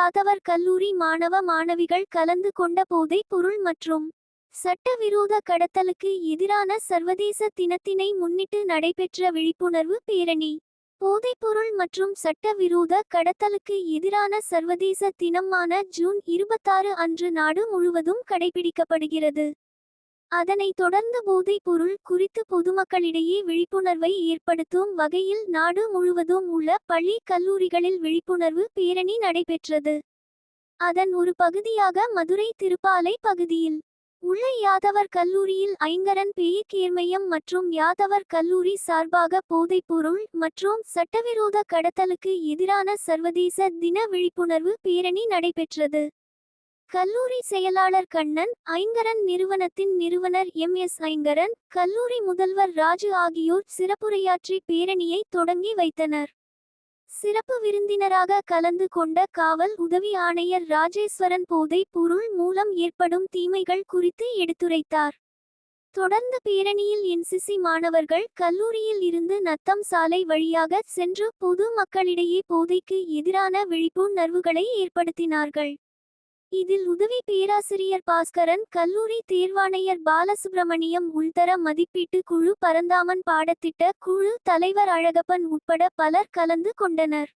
யாதவர் கல்லூரி மாணவ மாணவிகள் கலந்து கொண்ட போதை பொருள் மற்றும் சட்டவிரோத கடத்தலுக்கு எதிரான சர்வதேச தினத்தினை முன்னிட்டு நடைபெற்ற விழிப்புணர்வு பேரணி. போதைப்பொருள் மற்றும் சட்டவிரோத கடத்தலுக்கு எதிரான சர்வதேச தினமான ஜூன் இருபத்தாறு அன்று நாடு முழுவதும் கடைபிடிக்கப்படுகிறது. அதனைத் தொடர்ந்து போதைப் பொருள் குறித்து பொதுமக்களிடையே விழிப்புணர்வை ஏற்படுத்தும் வகையில் நாடு முழுவதும் உள்ள பள்ளி கல்லூரிகளில் விழிப்புணர்வு பேரணி நடைபெற்றது. அதன் ஒரு பகுதியாக மதுரை திருப்பாலை பகுதியில் உள்ள யாதவர் கல்லூரியில் ஐங்கரன் பேய்கேர்மயம் மற்றும் யாதவர் கல்லூரி சார்பாக போதைப்பொருள் மற்றும் சட்டவிரோத கடத்தலுக்கு எதிரான சர்வதேச தின விழிப்புணர்வு பேரணி நடைபெற்றது. கல்லூரி செயலாளர் கண்ணன் ஐங்கரன் நிறுவனத்தின் நிறுவனர் எம். எஸ். ஐங்கரன் கல்லூரி முதல்வர் ராஜு ஆகியோர் சிறப்புரையாற்றி பேரணியை தொடங்கி வைத்தனர். சிறப்பு விருந்தினராக கலந்து கொண்ட காவல் உதவி ஆணையர் ராஜேஸ்வரன் போதை பொருள் மூலம் ஏற்படும் தீமைகள் குறித்து எடுத்துரைத்தார். தொடர்ந்து பேரணியில் என்சிசி மாணவர்கள் கல்லூரியில் இருந்து நத்தம் சாலை வழியாக சென்று பொது மக்களிடையே போதைக்கு எதிரான விழிப்புணர்வுகளை ஏற்படுத்தினார்கள். இதில் உதவி பேராசிரியர் பாஸ்கரன் கல்லூரி தேர்வாணையர் பாலசுப்பிரமணியம் உள்தர மதிப்பீட்டு குழு பரந்தாமன் பாடத்திட்ட குழு தலைவர் அழகப்பன் உட்பட பலர் கலந்து கொண்டனர்.